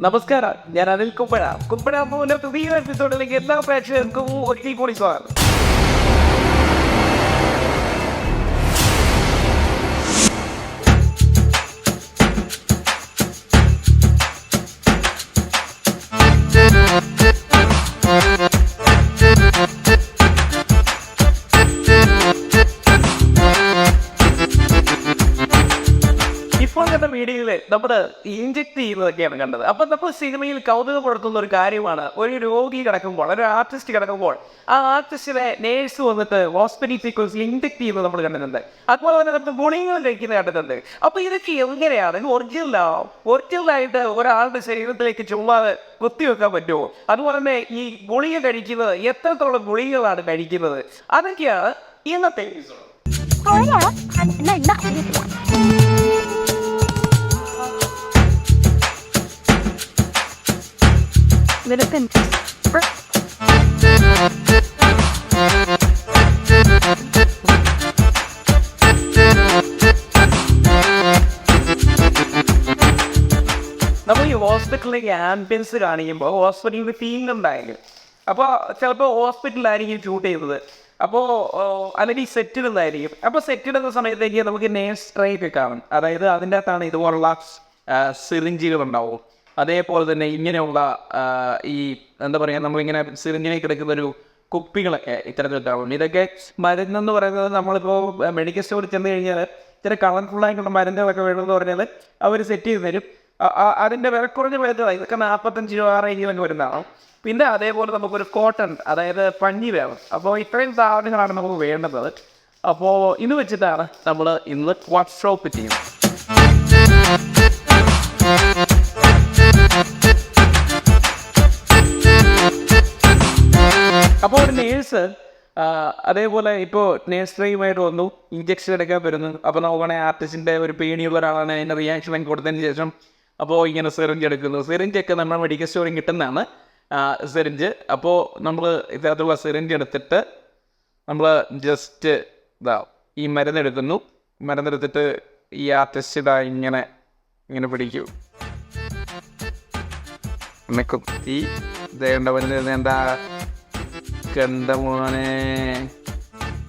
നമസ്കാരം ഞാൻ അനിൽ കുമ്പഴ. കുമ്പഴ പോലെ പുതിയ എപ്പിസോഡിലേക്ക് എല്ലാ പ്രേക്ഷകർക്കും ഒരിക്കൽ കൂടി സ്വാഗതം. വീഡിയോയിൽ നമ്മൾ ഇഞ്ചക്ട് ചെയ്യുന്നതൊക്കെയാണ് കണ്ടത്. അപ്പൊ നമ്മൾ സിനിമയിൽ കൗതുകം പുലർത്തുന്ന ഒരു കാര്യമാണ്. ഒരു രോഗി കിടക്കുമ്പോൾ ഒരു ആർട്ടിസ്റ്റ് കിടക്കുമ്പോൾ ആ ആർട്ടിസ്റ്റിനെ നേഴ്സ് വന്നിട്ട് ഹോസ്പിറ്റൽ സീക്വൻസിൽ ഇഞ്ചക്ട് ചെയ്യുന്നത് നമ്മൾ കണ്ടിട്ടുണ്ട്. അതുപോലെ തന്നെ നമ്മൾ ഗുളികകൾ കഴിക്കുന്നത് കണ്ടിട്ടുണ്ട്. അപ്പൊ ഇതൊക്കെ എങ്ങനെയാണ്? ഒറിജിനലാവും ഒറിജിനലായിട്ട് ഒരാളുടെ ശരീരത്തിലേക്ക് ചുമ്മാതെ കുത്തിവെക്കാൻ പറ്റുമോ? അതുപോലെ തന്നെ ഈ ഗുളിക കഴിക്കുന്നത് എത്രത്തോളം ഗുളികകളാണ് കഴിക്കുന്നത്? അതൊക്കെയാണ് ഇന്നത്തെ episode. ഇന്നാ അറിയത്തില്ല. നിനക്ക് നമ്മൾ ഈ ഹോസ്പിറ്റലിലേക്ക് ആംബുലൻസ് കാണിക്കുമ്പോൾ ഹോസ്പിറ്റലിൽ ഉണ്ടായിരിക്കും അപ്പോൾ ചിലപ്പോൾ ഹോസ്പിറ്റലിലായിരിക്കും ഷൂട്ട് ചെയ്തത് അപ്പോൾ അല്ലെങ്കിൽ സെറ്റിൽ നിന്നായിരിക്കും അപ്പോൾ സെറ്റിടുന്ന സമയത്തേക്ക് നമുക്ക് നേഴ്സ് സ്ട്രൈക്ക് കാണും അതായത് അതിന്റെ അകത്താണ് ഇതുപോലുള്ള സിറിഞ്ചുകൾ ഉണ്ടാവും. അതേപോലെ തന്നെ ഇങ്ങനെയുള്ള ഈ എന്താ പറയുക നമ്മളിങ്ങനെ സിറിഞ്ഞിനെ കിടക്കുന്ന ഒരു കുപ്പികളൊക്കെ ഇത്തരത്തിലുണ്ടാവും. ഇതൊക്കെ മരുന്നെന്ന് പറയുന്നത് നമ്മളിപ്പോൾ മെഡിക്കൽ സ്റ്റോറിൽ ചെന്ന് കഴിഞ്ഞാൽ ഇത്ര കളർഫുള്ളായിട്ടുള്ള മരുന്നുകളൊക്കെ വേണമെന്ന് പറഞ്ഞാൽ അവർ സെറ്റ് ചെയ്ത് തരും. അതിന്റെ വില കുറഞ്ഞ മരുന്നുകളാണ് ഇതൊക്കെ നാൽപ്പത്തഞ്ച് രൂപ റേഞ്ചിലൊക്കെ വരുന്നതാണ് പിന്നെ അതേപോലെ നമുക്കൊരു കോട്ടൺ അതായത് പഞ്ഞി വേണം അപ്പോൾ ഇത്രയും സാധനങ്ങളാണ് നമുക്ക് വേണ്ടത്. അപ്പോൾ ഇത് വെച്ചിട്ടാണ് നമ്മൾ ഇന്ന് വർക്ക്ഷോപ്പ് ചെയ്യുന്നത്. അപ്പോൾ ഒരു നേഴ്സ് അതേപോലെ ഇപ്പോൾ നേഴ്സറിയുമായിട്ട് വന്നു ഇഞ്ചക്ഷൻ എടുക്കാൻ വരുന്നു. അപ്പോൾ നോക്കണേ ആർട്ടിസ്റ്റിന്റെ ഒരു പേടിയുള്ള ഒരാളാണ് അതിന്റെ റിയാക്ഷൻ കൊടുത്തതിന് ശേഷം അപ്പോൾ ഇങ്ങനെ സിറിഞ്ച് എടുക്കുന്നു. സിറിഞ്ചൊക്കെ നമ്മുടെ മെഡിക്കൽ സ്റ്റോറിൽ കിട്ടുന്നതാണ്. സിറിഞ്ച് അപ്പോൾ നമ്മൾ ഇത്തരത്തിലുള്ള സിറിഞ്ച് എടുത്തിട്ട് നമ്മൾ ജസ്റ്റ് ഇതാ ഈ മരുന്നെടുക്കുന്നു മരുന്നെടുത്തിട്ട് ഈ ആർട്ടിസ്റ്റ് ഇതാ ഇങ്ങനെ ഇങ്ങനെ പിടിക്കൂ. കുത്തി ദേണ്ട വരുന്നത് എന്താ? കണ്ട മോനെ?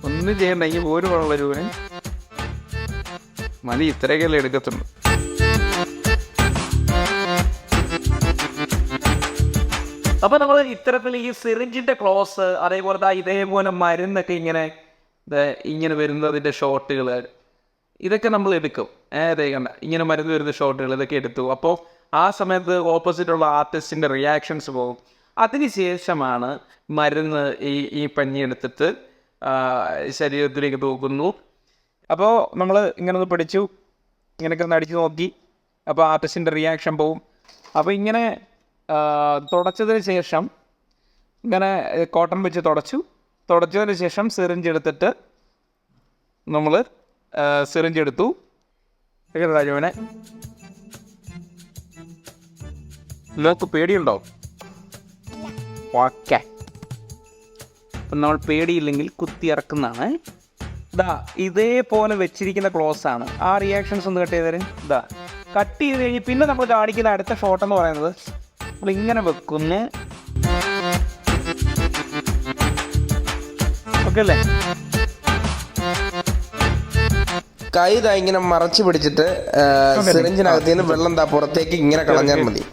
ഒന്നും ചെയ്യണ്ട ഈ ഒരു വളരൂന് മതി ഇത്രയൊക്കെയല്ലേ എടുക്കത്തുള്ളൂ. അപ്പൊ നമ്മൾ ഇത്തരത്തിൽ ഈ സിറിഞ്ചിന്റെ ക്ലോസ് അതേപോലെ ഇതേപോലെ മരുന്നൊക്കെ ഇങ്ങനെ ഇങ്ങനെ വരുന്നതിന്റെ ഷോട്ടുകൾ. ഇതൊക്കെ നമ്മൾ എടുക്കും. ഏതേ കണ്ട ഇങ്ങനെ മരുന്ന് വരുന്ന ഷോട്ടുകൾ ഇതൊക്കെ എടുത്തു. അപ്പോൾ ആ സമയത്ത് ഓപ്പോസിറ്റ് ഉള്ള ആർട്ടിസ്റ്റിന്റെ റിയാക്ഷൻസ് പോകും. അതിനുശേഷമാണ് മരുന്ന് ഈ ഈ പഞ്ഞി എടുത്തിട്ട് ആ, ശരീരത്തിലേക്ക് തൂക്കുന്നു. അപ്പോൾ നമ്മൾ ഇങ്ങനെ ഒന്ന് പഠിച്ചു ഇങ്ങനെയൊക്കെ ഒന്ന് അടിച്ചു നോക്കി. അപ്പോൾ ആർട്ടിസ്റ്റിന്റെ റിയാക്ഷൻ പോവും. അപ്പോൾ ഇങ്ങനെ തുടച്ചതിന് ശേഷം ഇങ്ങനെ കോട്ടൺ വെച്ച് തുടച്ചു. തുടച്ചതിന് ശേഷം സിറിഞ്ച് എടുത്തിട്ട് നമ്മൾ സിറിഞ്ച് എടുത്തു. രാജുവിനെ. നിങ്ങൾക്ക് പേടിയുണ്ടോ? ഓക്കെ അപ്പം നമ്മൾ പേടിയില്ലെങ്കിൽ കുത്തി ഇറക്കുന്നതാണ്. ദാ ഇതേപോലെ വെച്ചിരിക്കുന്ന ക്ലോസ് ആണ്. ആ റിയാക്ഷൻസ് ഒന്ന് കട്ട് ചെയ്തേരും. ദാ കട്ട് ചെയ്ത് കഴിഞ്ഞ് പിന്നെ നമ്മൾ കാണിക്കുന്ന അടുത്ത ഷോട്ട് എന്ന് പറയുന്നത് നമ്മൾ ഇങ്ങനെ വെക്കുന്നു. ഓക്കെ അല്ലേ? കൈ ഇങ്ങനെ മറച്ചു പിടിച്ചിട്ട് സിറിഞ്ചിനകത്ത് നിന്ന് വെള്ളം ദാ പുറത്തേക്ക് ഇങ്ങനെ കളഞ്ഞാൽ മതി.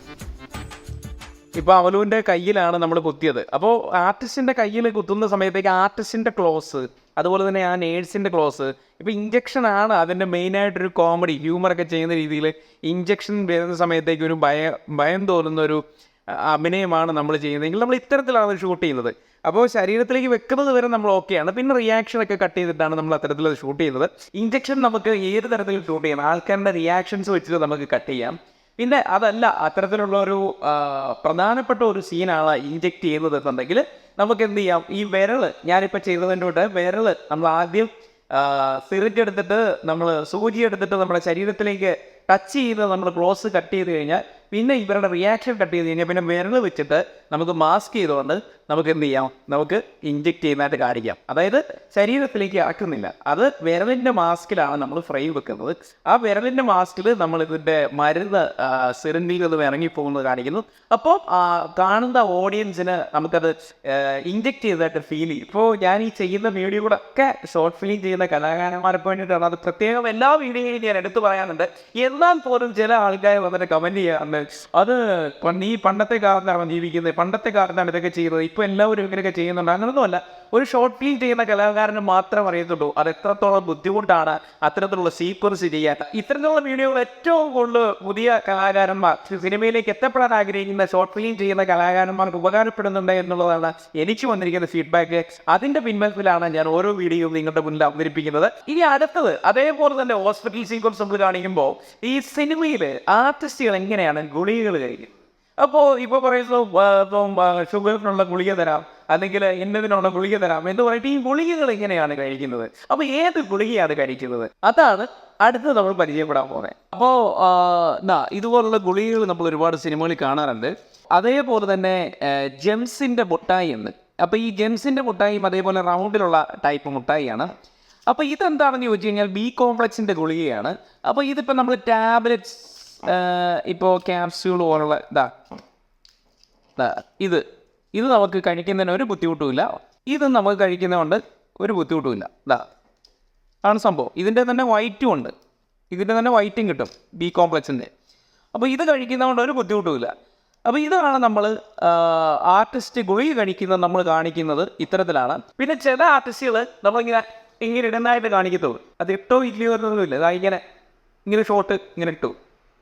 ഇപ്പൊ അവലുവിന്റെ കയ്യിലാണ് നമ്മൾ കുത്തിയത്. അപ്പോൾ ആർട്ടിസ്റ്റിന്റെ കയ്യിൽ കുത്തുന്ന സമയത്തേക്ക് ആർട്ടിസ്റ്റിന്റെ ക്ലോസ് അതുപോലെ തന്നെ ആ നേഴ്സിന്റെ ക്ലോസ് ഇപ്പൊ ഇഞ്ചക്ഷൻ ആണ് മെയിൻ ആയിട്ടൊരു കോമഡി ഹ്യൂമർ ഒക്കെ ചെയ്യുന്ന രീതിയിൽ ഇഞ്ചക്ഷൻ വരുന്ന സമയത്തേക്ക് ഒരു ഭയ ഭയം തോന്നുന്ന ഒരു അഭിനയമാണ് നമ്മൾ ചെയ്യുന്നതെങ്കിൽ നമ്മൾ ഇത്തരത്തിലാണ് ഷൂട്ട് ചെയ്യുന്നത്. അപ്പോൾ ശരീരത്തിലേക്ക് വെക്കുന്നത് വരെ നമ്മൾ ഓക്കെയാണ് പിന്നെ റിയാക്ഷൻ ഒക്കെ കട്ട് ചെയ്തിട്ടാണ് നമ്മൾ അത്തരത്തിൽ അത് ഷൂട്ട് ചെയ്യുന്നത്. ഇഞ്ചക്ഷൻ നമുക്ക് ഏത് തരത്തിൽ ഷൂട്ട് ചെയ്യാം? ആൾക്കാരുടെ റിയാക്ഷൻസ് വെച്ചിട്ട് നമുക്ക് കട്ട് ചെയ്യാം. പിന്നെ അതല്ല അത്തരത്തിലുള്ള ഒരു പ്രധാനപ്പെട്ട ഒരു സീനാണ് ഇഞ്ചെക്ട് ചെയ്യുന്നത് എന്നുണ്ടെങ്കിൽ നമുക്ക് എന്ത് ചെയ്യാം? ഈ വിരൾ ഞാനിപ്പോൾ ചെയ്തതിന്റെ വിരൾ നമ്മൾ ആദ്യം സിറിഞ്ച് എടുത്തിട്ട് നമ്മൾ സൂചി എടുത്തിട്ട് നമ്മുടെ ശരീരത്തിലേക്ക് ടച്ച് ചെയ്ത് നമ്മൾ ക്ലോസ് കട്ട് ചെയ്ത് കഴിഞ്ഞാൽ പിന്നെ ഇവരുടെ റിയാക്ഷൻ കട്ട് ചെയ്ത് കഴിഞ്ഞാൽ പിന്നെ വിരൽ വെച്ചിട്ട് നമുക്ക് മാസ്ക് ചെയ്തുകൊണ്ട് നമുക്ക് എന്ത് ചെയ്യാം? നമുക്ക് ഇഞ്ചെക്ട് ചെയ്യുന്നതായിട്ട് കാണിക്കാം. അതായത് ശരീരത്തിലേക്ക് ആക്കുന്നില്ല. അത് വിരലിന്റെ മാസ്കിലാണ് നമ്മൾ ഫ്രെയിം വെക്കുന്നത്. ആ വിരലിന്റെ മാസ്കിൽ നമ്മൾ ഇതിന്റെ മരുന്ന് സിറിഞ്ചിൽ നിന്ന് ഇറങ്ങി പോകുന്നത് കാണിക്കുന്നു. അപ്പോൾ കാണുന്ന ഓഡിയൻസിന് നമുക്കത് ഇഞ്ചെക്ട് ചെയ്തതായിട്ട് ഫീൽ ചെയ്യും. ഇപ്പോൾ ഞാൻ ഈ ചെയ്യുന്ന വീഡിയോ വീഡിയോകളൊക്കെ ഷോർട്ട് ഫിലിം ചെയ്യുന്ന കലാകാരന്മാരെ വേണ്ടിയിട്ടാണ് അത് പ്രത്യേകം എല്ലാ വീഡിയോയിലും ഞാൻ എടുത്തു പറയാനുണ്ട്. എന്നാൽ പോലും ചില ആൾക്കാർ വന്നിട്ട് കമന്റ് ചെയ്യാറുണ്ട്. അത് നീ പണ്ടത്തെ കാലത്താണ് ജീവിക്കുന്നത്. പണ്ടത്തെ കാലത്താണ് ഇതൊക്കെ ചെയ്യുന്നത്. ഇപ്പോൾ എല്ലാവരും ഇങ്ങനെയൊക്കെ ചെയ്യുന്നുണ്ട്. അങ്ങനൊന്നുമല്ല. ഒരു ഷോർട്ട് ഫിലിം ചെയ്യുന്ന കലാകാരന് മാത്രം അറിയത്തുള്ളൂ. അത് എത്രത്തോളം ബുദ്ധിമുട്ടാണ് അത്തരത്തിലുള്ള സീക്വൻസ് ചെയ്യാൻ. ഇത്തരത്തിലുള്ള വീഡിയോകൾ ഏറ്റവും കൂടുതൽ പുതിയ കലാകാരന്മാർ സിനിമയിലേക്ക് എത്തപ്പെടാൻ ആഗ്രഹിക്കുന്ന ഷോർട്ട് ഫിലിം ചെയ്യുന്ന കലാകാരന്മാർക്ക് ഉപകാരപ്പെടുന്നുണ്ട് എന്നുള്ളതാണ് എനിക്ക് വന്നിരിക്കുന്ന ഫീഡ്ബാക്ക് അതിന്റെ പിൻബലത്തിലാണ് ഞാൻ ഓരോ വീഡിയോയും നിങ്ങളുടെ മുന്നിൽ അവതരിപ്പിക്കുന്നത്. ഇനി അടുത്തത് അതേപോലെ തന്നെ ഹോസ്പിറ്റൽ സീക്വൻസ് നമ്മൾ കാണിക്കുമ്പോൾ ഈ സിനിമയിൽ ആർട്ടിസ്റ്റുകൾ എങ്ങനെയാണ് ഗുളികകൾ കഴിക്കുന്നത്? അപ്പോൾ ഇപ്പോൾ പറയുന്നു ഇപ്പം ഷുഗറിനുള്ള ഗുളിക തരാം. അല്ലെങ്കിൽ ഇന്നതിനുള്ള ഗുളിക തരാം എന്ന് പറഞ്ഞിട്ട് ഈ ഗുളികകൾ എങ്ങനെയാണ് കഴിക്കുന്നത്. അപ്പോൾ ഏത് ഗുളികയാണ് കഴിക്കുന്നത്? അതാണ് അടുത്ത് നമ്മൾ പരിചയപ്പെടാൻ പോകുന്നത്. അപ്പോൾ എന്താ ഇതുപോലുള്ള ഗുളികകൾ നമ്മൾ ഒരുപാട് സിനിമകളിൽ കാണാറുണ്ട്. അതേപോലെ തന്നെ ജെംസിന്റെ മുട്ടായി എന്ന്. അപ്പോൾ ഈ ജെംസിന്റെ മുട്ടായും അതേപോലെ റൗണ്ടിലുള്ള ടൈപ്പ് മുട്ടായിയാണ്. അപ്പോൾ ഇതെന്താണെന്ന് ചോദിച്ചു കഴിഞ്ഞാൽ ബി കോംപ്ലക്സിന്റെ ഗുളികയാണ്. അപ്പോൾ ഇതിപ്പോൾ നമ്മൾ ടാബ്ലറ്റ്സ് ഇപ്പോൾ ക്യാപ്സ്യൂൾ പോലുള്ള ഇതാ ഇത് ഇത് നമുക്ക് കഴിക്കുന്നതിന് ഒരു ബുദ്ധിമുട്ടുമില്ല. ഇത് നമുക്ക് കഴിക്കുന്നതുകൊണ്ട് ഒരു ബുദ്ധിമുട്ടുമില്ല. ഇതാ ആണ് സംഭവം. ഇതിന്റെ തന്നെ വൈറ്റും ഉണ്ട്. ഇതിന്റെ തന്നെ വൈറ്റും കിട്ടും ബി കോംപ്ലക്സിന്റെ അപ്പോൾ ഇത് കഴിക്കുന്നതുകൊണ്ട് ഒരു ബുദ്ധിമുട്ടുമില്ല. അപ്പോൾ ഇതാണ് നമ്മൾ ആർട്ടിസ്റ്റ് ഗുളിക കഴിക്കുന്നത് നമ്മൾ കാണിക്കുന്നത് ഇത്തരത്തിലാണ്. പിന്നെ ചില ആർട്ടിസ്റ്റുകൾ നമ്മളിങ്ങനെ ഇങ്ങനെ ഇടുന്നതായിട്ട് കാണിക്കത്തുള്ളൂ. അത് ഇട്ടോ ഇല്ലയോ എന്നൊന്നുമില്ല. അതാ ഇങ്ങനെ ഇങ്ങനെ ഷോട്ട് ഇങ്ങനെ ഇട്ടു.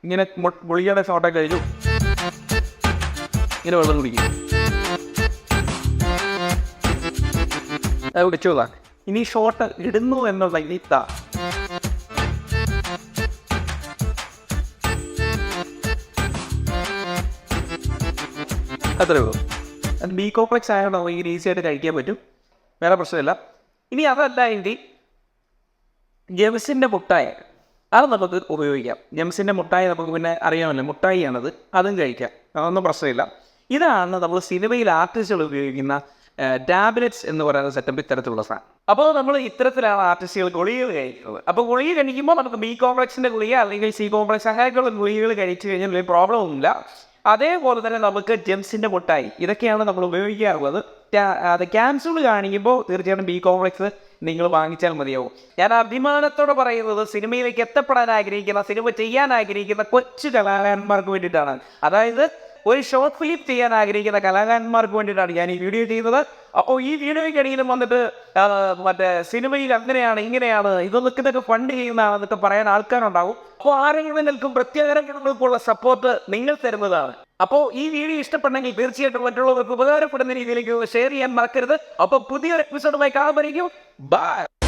ഇങ്ങനെ ഗുളികയുടെ ഷോട്ടൊക്കെ കഴിച്ചു ഇങ്ങനെ വെള്ളം കുടിക്കും കുടിച്ചോളാം ഇനി ഷോട്ട് ഇടുന്നു എന്നുള്ള ഇതാ അത്രേ ഉള്ളൂ. അത് ബി കോംപ്ലക്സ് ആയതുകൊണ്ട് നമുക്ക് ഈസി ആയിട്ട് കഴിക്കാൻ പറ്റും. വേറെ പ്രശ്നമില്ല. ഇനി അതല്ല എങ്കിൽ ജെംസിന്റെ മുട്ടായ. അത് നമുക്ക് ഉപയോഗിക്കാം. ജെംസിന്റെ മുട്ടായി നമുക്ക് പിന്നെ അറിയാമല്ലോ. മുട്ടായിയാണത്. അതും കഴിക്കാം. അതൊന്നും പ്രശ്നമില്ല. ഇതാണ് നമ്മൾ സിനിമയിൽ ആർട്ടിസ്റ്റുകൾ ഉപയോഗിക്കുന്ന ടാബ്ലറ്റ്സ് എന്ന് പറയുന്ന സെറ്റപ്പ് ഇത്തരത്തിലുള്ള സാധനം അപ്പോൾ നമ്മൾ ഇത്തരത്തിലാണ് ആർട്ടിസ്റ്റുകൾ ഗുളികൾ കഴിക്കുന്നത്. അപ്പോൾ ഗുളിക കഴിക്കുമ്പോൾ നമുക്ക് ബി കോംപ്ലക്സിന്റെ ഗുളിക അല്ലെങ്കിൽ സി കോംപ്ലക്സ് അങ്ങനെയൊക്കെയുള്ള ഗുളികൾ കഴിച്ചു കഴിഞ്ഞാൽ വലിയ പ്രോബ്ലം ഒന്നുമില്ല. അതേപോലെ തന്നെ നമുക്ക് ജെംസിന്റെ മുട്ടായി ഇതൊക്കെയാണ് നമ്മൾ ഉപയോഗിക്കാറുള്ളത്. അത് ക്യാൻസൂൾ കാണിക്കുമ്പോൾ തീർച്ചയായിട്ടും ബി കോംപ്ലക്സ് നിങ്ങൾ വാങ്ങിച്ചാൽ മതിയാവും. ഞാൻ അഭിമാനത്തോടെ പറയുന്നത് സിനിമയിലേക്ക് എത്തപ്പെടാൻ ആഗ്രഹിക്കുന്ന സിനിമ ചെയ്യാൻ ആഗ്രഹിക്കുന്ന കൊച്ചു കലാകാരന്മാർക്ക് വേണ്ടിയിട്ടാണ്. അതായത് ഒരു ഷോർട്ട് ഫിലിം ചെയ്യാൻ ആഗ്രഹിക്കുന്ന കലാകാരന്മാർക്ക് വേണ്ടിയിട്ടാണ് ഞാൻ ഈ വീഡിയോ ചെയ്യുന്നത്. അപ്പോൾ ഈ വീഡിയോയ്ക്കിടയിലും വന്നിട്ട് മറ്റേ സിനിമയിൽ അങ്ങനെയാണ് ഇങ്ങനെയാണ് ഇതൊക്കെ ഇതൊക്കെ ഫണ്ട് ചെയ്യുന്നതാണ് എന്നൊക്കെ പറയാൻ ആൾക്കാരുണ്ടാവും. അപ്പോൾ ആരെങ്കിലും നിൽക്കും പ്രത്യേകങ്ങൾക്കുള്ള സപ്പോർട്ട് നിങ്ങൾ തരുന്നതാണ്. അപ്പോൾ ഈ വീഡിയോ ഇഷ്ടപ്പെട്ടെങ്കിൽ തീർച്ചയായിട്ടും മറ്റുള്ളവർക്ക് ഉപകാരപ്പെടുന്ന രീതിയിലേക്ക് ഷെയർ ചെയ്യാൻ മറക്കരുത്. അപ്പോൾ പുതിയൊരു എപ്പിസോഡുമായി കാണുമ്പോഴേക്കും ബൈ